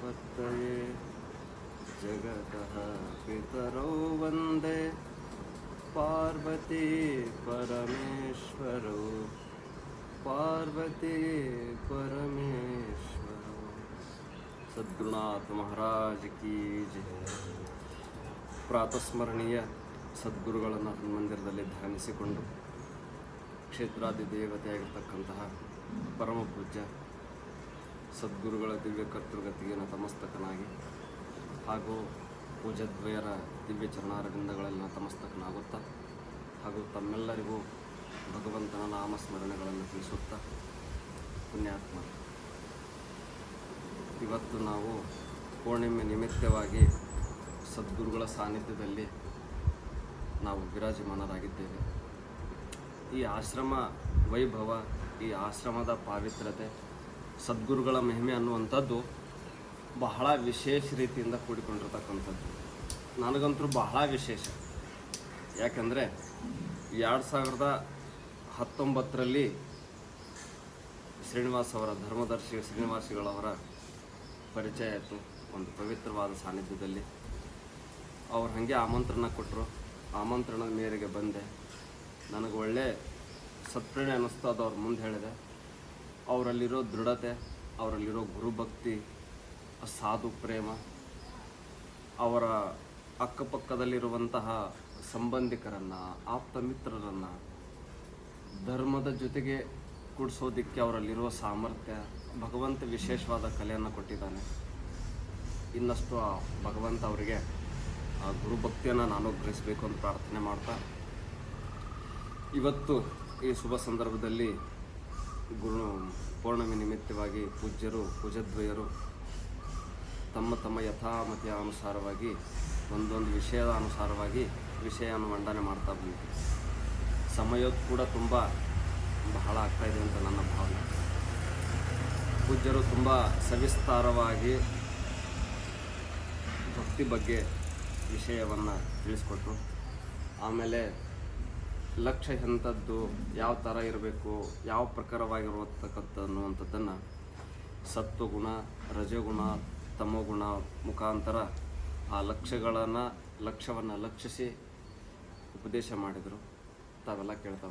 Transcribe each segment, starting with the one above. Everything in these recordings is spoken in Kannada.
वागर्तप्रतिपत्तये जगतः पितरौ वन्दे पार्वती परमेश्वरौ पार्वती परमेश्वरौ सद्गुरुनाथ महाराज की जय ಪ್ರಾತಸ್ಮರಣೀಯ ಸದ್ಗುರುಗಳನ್ನು ಮಂದಿರದಲ್ಲಿ ಧ್ಯಾನಿಸಿಕೊಂಡು ಕ್ಷೇತ್ರಾದಿ ದೇವತೆಯಾಗಿರ್ತಕ್ಕಂತಹ ಪರಮ ಪೂಜ್ಯ ಸದ್ಗುರುಗಳ ದಿವ್ಯ ಕರ್ತೃಗತಿಗೆ ನತಮಸ್ತಕನಾಗಿ ಹಾಗೂ ಪೂಜದ್ವಯರ ದಿವ್ಯ ಚರಣಾರವಿಂದಗಳಲ್ಲಿ ನತಮಸ್ತಕನಾಗುತ್ತಾ ಹಾಗೂ ತಮ್ಮೆಲ್ಲರಿಗೂ ಭಗವಂತನ ನಾಮಸ್ಮರಣೆಗಳನ್ನು ತಿಳಿಸುತ್ತಾ ಪುಣ್ಯಾತ್ಮ. ಇವತ್ತು ನಾವು ಪೂರ್ಣಿಮೆ ನಿಮಿತ್ತವಾಗಿ ಸದ್ಗುರುಗಳ ಸಾನ್ನಿಧ್ಯದಲ್ಲಿ ನಾವು ವಿರಾಜಮಾನರಾಗಿದ್ದೇವೆ. ಈ ಆಶ್ರಮ ವೈಭವ, ಈ ಆಶ್ರಮದ ಪಾವಿತ್ರತೆ ಸದ್ಗುರುಗಳ ಮಹಿಮೆ ಅನ್ನುವಂಥದ್ದು ಬಹಳ ವಿಶೇಷ ರೀತಿಯಿಂದ ಕೂಡಿಕೊಂಡಿರ್ತಕ್ಕಂಥದ್ದು. ನನಗಂತೂ ಬಹಳ ವಿಶೇಷ. ಯಾಕಂದರೆ ಎರಡು ಸಾವಿರದ ಹತ್ತೊಂಬತ್ತರಲ್ಲಿ ಶ್ರೀನಿವಾಸ್ ಅವರ ಧರ್ಮದರ್ಶಿ ಶ್ರೀನಿವಾಸಿಗಳವರ ಪರಿಚಯ ಆಯಿತು, ಒಂದು ಪವಿತ್ರವಾದ ಸಾನ್ನಿಧ್ಯದಲ್ಲಿ. ಅವ್ರು ಹಾಗೆ ಆಮಂತ್ರಣ ಕೊಟ್ಟರು ಆಮಂತ್ರಣದ ಮೇರೆಗೆ ಬಂದೆ. ನನಗೆ ಒಳ್ಳೆ ಸತ್ಪ್ರೇರಣೆ ಅನ್ನಿಸ್ತು ಅದು ಅವ್ರ ಮುಂದೆ ಹೇಳಿದೆ. ಅವರಲ್ಲಿರೋ ದೃಢತೆ, ಅವರಲ್ಲಿರೋ ಗುರುಭಕ್ತಿ ಸಾಧು ಪ್ರೇಮ, ಅವರ ಅಕ್ಕಪಕ್ಕದಲ್ಲಿರುವಂತಹ ಸಂಬಂಧಿಕರನ್ನು, ಆಪ್ತ ಮಿತ್ರರನ್ನು ಧರ್ಮದ ಜೊತೆಗೆ ಕೂಡಿಸೋದಕ್ಕೆ ಅವರಲ್ಲಿರುವ ಸಾಮರ್ಥ್ಯ, ಭಗವಂತ ವಿಶೇಷವಾದ ಕಲೆಯನ್ನು ಕೊಟ್ಟಿದ್ದಾನೆ. ಇನ್ನಷ್ಟು ಆ ಭಗವಂತ ಅವರಿಗೆ ಆ ಗುರುಭಕ್ತಿಯನ್ನು ನಾನು ಗ್ರಹಿಸಬೇಕು ಅಂತ ಪ್ರಾರ್ಥನೆ ಮಾಡ್ತಾ, ಇವತ್ತು ಈ ಶುಭ ಸಂದರ್ಭದಲ್ಲಿ ಗುರು ಪೌರ್ಣಮಿ ನಿಮಿತ್ತವಾಗಿ ಪೂಜ್ಯರು, ಪೂಜದ್ವಯರು ತಮ್ಮ ತಮ್ಮ ಯಥಾಮತಿಯ ಅನುಸಾರವಾಗಿ, ಒಂದೊಂದು ವಿಷಯದ ಅನುಸಾರವಾಗಿ ವಿಷಯವನ್ನು ಮಂಡನೆ ಮಾಡ್ತಾ ಬಂದಿದ್ದೆ ಸಮಯ ಕೂಡ ತುಂಬ ಬಹಳ ಆಗ್ತಾಯಿದೆ ಅಂತ ನನ್ನ ಭಾವನೆ. ಪೂಜ್ಯರು ತುಂಬ ಸವಿಸ್ತಾರವಾಗಿ ಭಕ್ತಿ ಬಗ್ಗೆ ವಿಷಯವನ್ನು ತಿಳಿಸ್ಕೊಟ್ರು. ಆಮೇಲೆ ಲಕ್ಷ್ಯ ಎಂಥದ್ದು, ಯಾವ ಥರ ಇರಬೇಕು, ಯಾವ ಪ್ರಕಾರವಾಗಿರತಕ್ಕಂಥ ಅನ್ನುವಂಥದ್ದನ್ನು ಸತ್ವಗುಣ ರಜಗುಣ ತಮೋಗುಣ ಮುಖಾಂತರ ಆ ಲಕ್ಷ್ಯಗಳನ್ನು, ಲಕ್ಷ್ಯವನ್ನು ಲಕ್ಷಿಸಿ ಉಪದೇಶ ಮಾಡಿದರು. ತಾವೆಲ್ಲ ಕೇಳ್ತಾ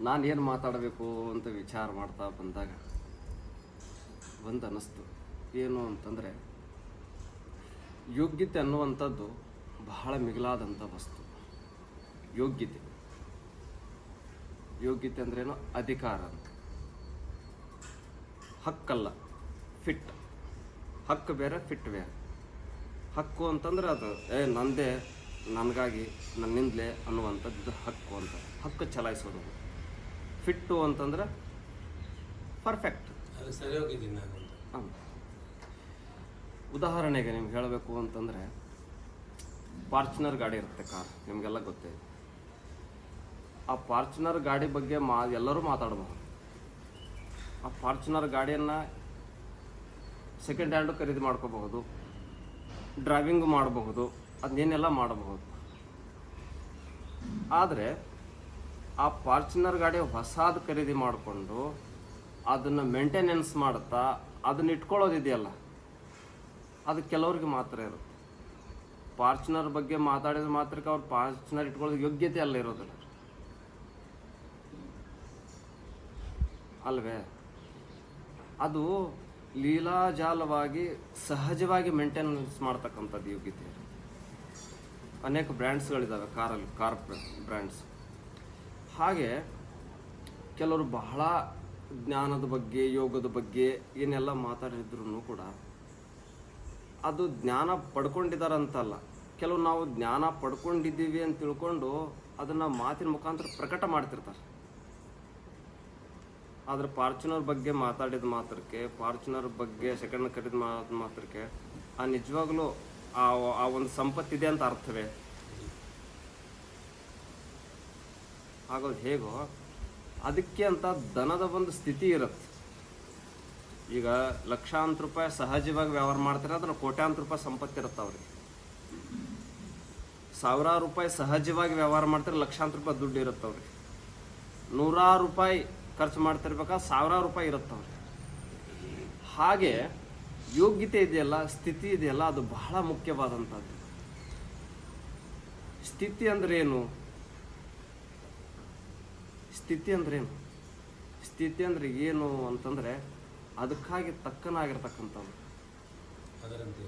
ನಾನು ಏನು ಮಾತಾಡಬೇಕು ಅಂತ ವಿಚಾರ ಮಾಡ್ತಾ ಬಂದಾಗ ಒಂದು ಅನ್ನಿಸ್ತು ಏನು ಅಂತಂದರೆ, ಯೋಗ್ಯತೆ ಅನ್ನುವಂಥದ್ದು ಬಹಳ ಮಿಗಿಲಾದಂಥ ವಸ್ತು. ಯೋಗ್ಯತೆ. ಯೋಗ್ಯತೆ ಅಂದ್ರೇನು? ಅಧಿಕಾರ ಅಂತ. ಹಕ್ಕಲ್ಲ ಫಿಟ್ ಹಕ್ಕು ಬೇರೆ ಫಿಟ್ ಬೇರೆ. ಹಕ್ಕು ಅಂತಂದ್ರೆ ಅದು ಏ ನಂದೇ ನನಗಾಗಿ ನನ್ನಿಂದಲೇ ಅನ್ನುವಂಥದ್ದು ಹಕ್ಕು ಅಂತ. ಹಕ್ಕು ಚಲಾಯಿಸೋದು ಫಿಟ್ಟು ಅಂತಂದ್ರೆ ಪರ್ಫೆಕ್ಟ್ ಸರಿ ಹೋಗಿದ್ದೀನಿ ನಾನು ಉದಾಹರಣೆಗೆ ನಿಮ್ಗೆ ಹೇಳಬೇಕು ಅಂತಂದರೆ ಫಾರ್ಚುನರ್ ಗಾಡಿ ಇರುತ್ತೆ ಕಾರ್ ನಿಮಗೆಲ್ಲ ಗೊತ್ತೇ. ಇದೆ. ಆ ಫಾರ್ಚುನರ್ ಗಾಡಿ ಬಗ್ಗೆ ಮಾ, ಎಲ್ಲರೂ ಮಾತಾಡಬಹುದು ಆ ಫಾರ್ಚುನರ್ ಗಾಡಿಯನ್ನು ಸೆಕೆಂಡ್ ಹ್ಯಾಂಡು ಖರೀದಿ ಮಾಡ್ಕೋಬಹುದು ಡ್ರೈವಿಂಗ್ ಮಾಡಬಹುದು, ಅದನ್ನೇನೆಲ್ಲ ಮಾಡಬಹುದು. ಆದರೆ ಆ ಫಾರ್ಚುನರ್ ಗಾಡಿ ಹೊಸಾದು ಖರೀದಿ ಮಾಡಿಕೊಂಡು ಅದನ್ನು ಮೇಂಟೆನೆನ್ಸ್ ಮಾಡುತ್ತಾ ಅದನ್ನ ಇಟ್ಕೊಳ್ಳೋದಿದೆಯಲ್ಲ ಅದು ಕೆಲವ್ರಿಗೆ ಮಾತ್ರ ಇರುತ್ತೆ. ಫಾರ್ಚುನರ್ ಬಗ್ಗೆ ಮಾತಾಡಿದ ಮಾತ್ರಕ್ಕೆ ಅವ್ರು ಫಾರ್ಚುನರ್ ಇಟ್ಕೊಳ್ಳೋದು ಯೋಗ್ಯತೆ ಅಲ್ಲ ಇರೋದಿಲ್ಲ ಅಲ್ವೇ? ಅದು ಲೀಲಾಜಾಲವಾಗಿ ಸಹಜವಾಗಿ ಮೇಂಟೆನೆನ್ಸ್ ಮಾಡ್ತಕ್ಕಂಥದ್ದು ಯೋಗ್ಯತೆ ಅನೇಕ ಬ್ರ್ಯಾಂಡ್ಸ್ಗಳಿದ್ದಾವೆ ಕಾರಲ್ಲಿ ಕಾರ್ ಬ್ರ್ಯಾಂಡ್ಸ್ ಹಾಗೆ ಕೆಲವರು ಬಹಳ ಜ್ಞಾನದ ಬಗ್ಗೆ, ಯೋಗದ ಬಗ್ಗೆ ಏನೆಲ್ಲ ಮಾತಾಡಿದ್ರು ಕೂಡ ಅದು ಜ್ಞಾನ ಪಡ್ಕೊಂಡಿದ್ದಾರಂತಲ್ಲ ಕೆಲವು ನಾವು ಜ್ಞಾನ ಪಡ್ಕೊಂಡಿದ್ದೀವಿ ಅಂತ ತಿಳ್ಕೊಂಡು ಅದನ್ನು ಮಾತಿನ ಮುಖಾಂತರ ಪ್ರಕಟ ಮಾಡ್ತಿರ್ತಾರೆ. ಆದ್ರೆ ಫಾರ್ಚುನರ್ ಬಗ್ಗೆ ಮಾತಾಡಿದ ಮಾತ್ರಕ್ಕೆ ಫಾರ್ಚುನರ್ ಬಗ್ಗೆ ಸೆಕೆಂಡ್ ಕರೆದ ಮಾಡಿದ ಮಾತ್ರಕ್ಕೆ, ಆ ನಿಜವಾಗ್ಲೂ ಆ ಆ ಒಂದು ಸಂಪತ್ತಿದೆ ಅಂತ ಅರ್ಥವೇ? ಆಗೋದು ಹೇಗೋ, ಅದಕ್ಕೆ ಅಂತ ದನದ ಒಂದು ಸ್ಥಿತಿ ಇರುತ್ತೆ. ಈಗ ಲಕ್ಷಾಂತರ ರೂಪಾಯಿ ಸಹಜವಾಗಿ ವ್ಯವಹಾರ ಮಾಡ್ತಾರೆ ಅದ್ರ ಕೋಟ್ಯಾಂತರ ರೂಪಾಯಿ ಸಂಪತ್ತಿರುತ್ತೆ ಅವ್ರಿಗೆ. ಸಾವಿರಾರು ರೂಪಾಯಿ ಸಹಜವಾಗಿ ವ್ಯವಹಾರ ಮಾಡ್ತಾರೆ, ಲಕ್ಷಾಂತರ ರೂಪಾಯಿ ದುಡ್ಡು ಇರುತ್ತೆ ನೂರಾರು ರೂಪಾಯಿ ಖರ್ಚು ಮಾಡ್ತಿರ್ಬೇಕಾದ್ರೆ ಸಾವಿರಾರು ರೂಪಾಯಿ ಇರುತ್ತೆ ಅವ್ರಿಗೆ ಹಾಗೆ ಯೋಗ್ಯತೆ ಇದೆಯಲ್ಲ ಸ್ಥಿತಿ ಇದೆಯಲ್ಲ ಅದು ಬಹಳ ಮುಖ್ಯವಾದಂಥದ್ದು. ಸ್ಥಿತಿ ಅಂದ್ರೆ ಏನು? ಸ್ಥಿತಿ ಅಂದ್ರೇನು ಸ್ಥಿತಿ ಅಂದ್ರೆ ಏನು ಅಂತಂದ್ರೆ ಅದಕ್ಕಾಗಿ ತಕ್ಕನಾಗಿರ್ತಕ್ಕಂಥದ್ದು ಅದರಂತೆ.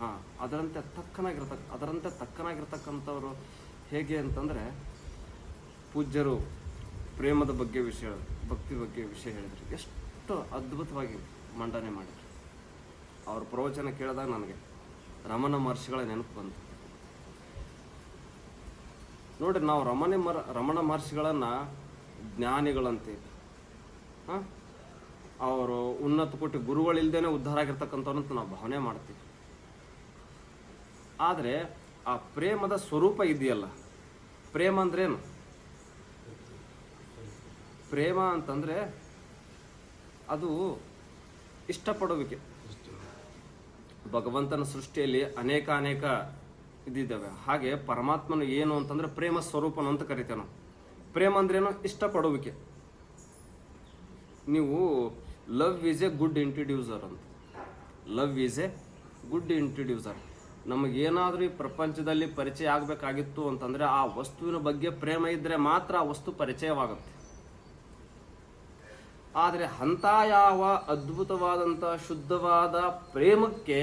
ಹಾ ಅದರಂತೆ ತಕ್ಕನಾಗಿರ್ತಕ್ಕ ಅದರಂತೆ ತಕ್ಕನಾಗಿರ್ತಕ್ಕಂಥವ್ರು ಹೇಗೆ ಅಂತಂದ್ರೆ ಪೂಜ್ಯರು ಪ್ರೇಮದ ಬಗ್ಗೆ ವಿಷಯ, ಭಕ್ತಿ ಬಗ್ಗೆ ವಿಷಯ ಹೇಳಿದ್ರು. ಎಷ್ಟು ಅದ್ಭುತವಾಗಿ ಮಂಡನೆ ಮಾಡಿದ್ರು. ಅವ್ರ ಪ್ರವಚನ ಕೇಳಿದಾಗ ನನಗೆ ರಮಣ ಮಹರ್ಷಿಗಳ ನೆನಪು ಬಂತು. ನೋಡಿ, ನಾವು ರಮಣ ಮರ, ರಮಣ ಮಹರ್ಷಿಗಳನ್ನು ಜ್ಞಾನಿಗಳಂತೆ, ಹಾಂ, ಅವರು ಉನ್ನತ ಕೋಟಿ ಗುರುಗಳಿಲ್ಲದೇ ಉದ್ಧಾರ ಆಗಿರ್ತಕ್ಕಂಥವ್ರಂತ ನಾವು ಭಾವನೆ ಮಾಡ್ತೀವಿ. ಆದರೆ ಆ ಪ್ರೇಮದ ಸ್ವರೂಪ ಇದೆಯಲ್ಲ, ಪ್ರೇಮ ಅಂದ್ರೇನು? ಪ್ರೇಮ ಅಂತಂದರೆ ಅದು ಇಷ್ಟಪಡುವಿಕೆ ಭಗವಂತನ ಸೃಷ್ಟಿಯಲ್ಲಿ ಅನೇಕ ಅನೇಕ ಇದಿದ್ದಾವೆ. ಹಾಗೆ ಪರಮಾತ್ಮನು ಏನು ಅಂತಂದರೆ ಪ್ರೇಮ ಸ್ವರೂಪನು ಅಂತ ಕರಿತೇವೆ ನಾವು. ಪ್ರೇಮ ಅಂದ್ರೇನು ಇಷ್ಟಪಡುವಿಕೆ ನೀವು love is a good introducer ಅಂತ. Love is a good introducer. ನಮಗೇನಾದರೂ ಈ ಪ್ರಪಂಚದಲ್ಲಿ ಪರಿಚಯ ಆಗಬೇಕಾಗಿತ್ತು ಅಂತಂದರೆ ಆ ವಸ್ತುವಿನ ಬಗ್ಗೆ ಪ್ರೇಮ ಇದ್ದರೆ ಮಾತ್ರ ಆ ವಸ್ತು ಪರಿಚಯವಾಗುತ್ತೆ. ಆದರೆ ಅಂಥ ಯಾವ ಅದ್ಭುತವಾದಂಥ ಶುದ್ಧವಾದ ಪ್ರೇಮಕ್ಕೆ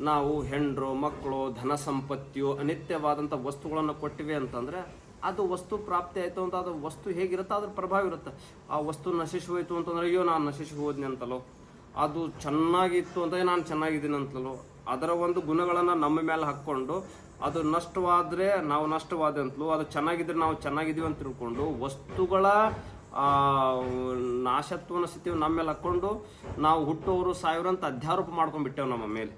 ನಾವು ಹೆಂಡ್ರು, ಮಕ್ಕಳು, ಧನ ಸಂಪತ್ತಿಯು ಅನಿತ್ಯವಾದಂಥ ವಸ್ತುಗಳನ್ನು ಕೊಟ್ಟಿವೆ ಅಂತಂದರೆ ಅದು ವಸ್ತು ಪ್ರಾಪ್ತಿ ಆಯಿತು ಅಂತ, ಅದು ವಸ್ತು ಹೇಗಿರುತ್ತೆ, ಅದ್ರ ಪ್ರಭಾವ ಇರುತ್ತೆ. ಆ ವಸ್ತು ನಶಿಸಿ ಹೋಯಿತು ಅಂತಂದ್ರೆ, ಅಯ್ಯೋ, ನಾನು ನಶಿಸಿ ಹೋದ್ನಿ ಅಂತಲೋ, ಅದು ಚೆನ್ನಾಗಿತ್ತು ಅಂತ ನಾನು ಚೆನ್ನಾಗಿದ್ದೀನಿ ಅಂತಲೋ, ಅದರ ಒಂದು ಗುಣಗಳನ್ನು ನಮ್ಮ ಮೇಲೆ ಹಾಕ್ಕೊಂಡು, ಅದು ನಷ್ಟವಾದರೆ ನಾವು ನಷ್ಟವಾದೆ ಅದು ಚೆನ್ನಾಗಿದ್ರೆ ನಾವು ಚೆನ್ನಾಗಿದ್ದೀವಿ ಅಂತ ತಿಳ್ಕೊಂಡು, ವಸ್ತುಗಳ ನಾಶತ್ವನ ಸ್ಥಿತಿ ನಮ್ಮ ಮೇಲೆ ಹಾಕ್ಕೊಂಡು ನಾವು ಹುಟ್ಟೋರು ಸಾಯೋರು ಅಂತ ಅಧ್ಯಾರೋಪ ಮಾಡ್ಕೊಂಡ್ಬಿಟ್ಟೇವೆ ನಮ್ಮ ಮೇಲೆ.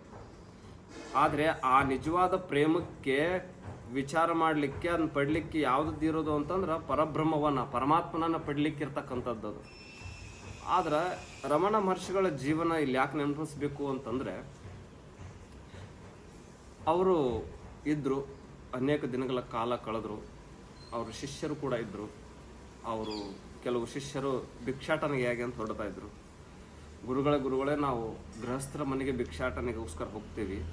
ಆದರೆ ಆ ನಿಜವಾದ ಪ್ರೇಮಕ್ಕೆ ವಿಚಾರ ಮಾಡಲಿಕ್ಕೆ ಅದನ್ನ ಪಡಲಿಕ್ಕೆ ಇರೋದು ಅಂತಂದ್ರೆ ಪರಬ್ರಹ್ಮವನ್ನ, ಪರಮಾತ್ಮನನ್ನ ಪಡ್ಲಿಕ್ಕೆ ಇರ್ತಕ್ಕಂಥದ್ದು ಅದು. ಆದ್ರೆ ರಮಣ ಮಹರ್ಷಿಗಳ ಜೀವನ ಇಲ್ಲಿ ಯಾಕೆ ನೆನಪಿಸ್ಬೇಕು ಅಂತಂದ್ರೆ ಅವರು ಇದ್ದರು ಅನೇಕ ದಿನಗಳ ಕಾಲ ಕಳೆದ್ರು, ಅವ್ರ ಶಿಷ್ಯರು ಕೂಡ ಇದ್ದರು ಅವರು ಕೆಲವು ಶಿಷ್ಯರು ಭಿಕ್ಷಾಟನೆಗೆ ಅಂತ ಹೊರಡ್ತಾ ಇದ್ರು. ಗುರುಗಳ ಗುರುಗಳೇ ನಾವು ಗೃಹಸ್ಥರ ಮನೆಗೆ ಭಿಕ್ಷಾಟನೆಗೋಸ್ಕರ ಹೋಗ್ತೀವಿ.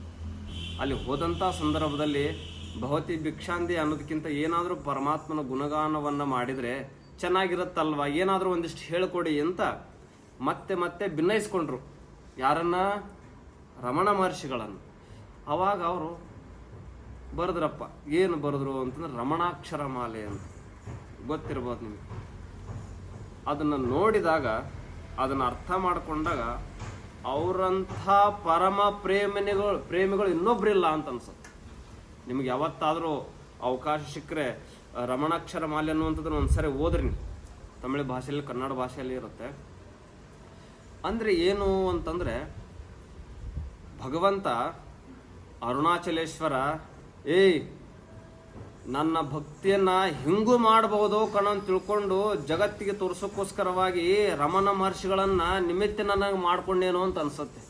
ಅಲ್ಲಿ ಹೋದಂಥ ಸಂದರ್ಭದಲ್ಲಿ ಭವತಿ ಭಿಕ್ಷಾಂತಿ ಅನ್ನೋದಕ್ಕಿಂತ ಏನಾದರೂ ಪರಮಾತ್ಮನ ಗುಣಗಾನವನ್ನು ಮಾಡಿದರೆ ಚೆನ್ನಾಗಿರುತ್ತಲ್ವಾ? ಏನಾದರೂ ಒಂದಿಷ್ಟು ಹೇಳಿಕೊಡಿ ಅಂತ ಮತ್ತೆ ಮತ್ತೆ ಭಿನ್ನಯಿಸ್ಕೊಂಡ್ರು ಯಾರನ್ನ? ರಮಣ ಮಹರ್ಷಿಗಳನ್ನು. ಅವಾಗ ಅವರು ಬರೆದ್ರಪ್ಪ, ಏನು ಬರೆದ್ರು? ಅಂತಂದ್ರೆ, ರಮಣಾಕ್ಷರ ಮಾಲೆ ಅಂತ. ಗೊತ್ತಿರ್ಬೋದು ನಿಮಗೆ. ಅದನ್ನು ನೋಡಿದಾಗ, ಅದನ್ನು ಅರ್ಥ ಮಾಡಿಕೊಂಡಾಗ ಅವರಂಥ ಪರಮ ಪ್ರೇಮಿಗಳು ಪ್ರೇಮಿಗಳು ಇನ್ನೊಬ್ರಿಲ್ಲ ಅಂತ ಅನ್ಸುತ್ತೆ ನಿಮ್ಗೆ ಯಾವತ್ತಾದರೂ ಅವಕಾಶ ಸಿಕ್ಕರೆ ರಮಣಾಕ್ಷರ ಮಾಲೆ ಅನ್ನುವಂಥದ್ದನ್ನ ಒಂದ್ಸರಿ ಓದ್ರಿ ನೀವು. ತಮಿಳು ಭಾಷೆಯಲ್ಲಿ, ಕನ್ನಡ ಭಾಷೆಯಲ್ಲಿ ಇರುತ್ತೆ ಅಂದ್ರೆ ಏನು ಅಂತಂದ್ರೆ, ಭಗವಂತ ಅರುಣಾಚಲೇಶ್ವರ, ಏಯ್ ನನ್ನ ಭಕ್ತಿಯನ್ನ ಹಿಂಗೂ ಮಾಡಬಹುದು ಕಣ ಅಂತ ತಿಳ್ಕೊಂಡು ಜಗತ್ತಿಗೆ ತೋರ್ಸೋಕ್ಕೋಸ್ಕರವಾಗಿ ರಮಣ ಮಹರ್ಷಿಗಳನ್ನು ನಿಮಿತ್ತ ನನಗೆ ಮಾಡ್ಕೊಂಡೇನೋ ಅಂತ ಅನ್ಸುತ್ತೆ.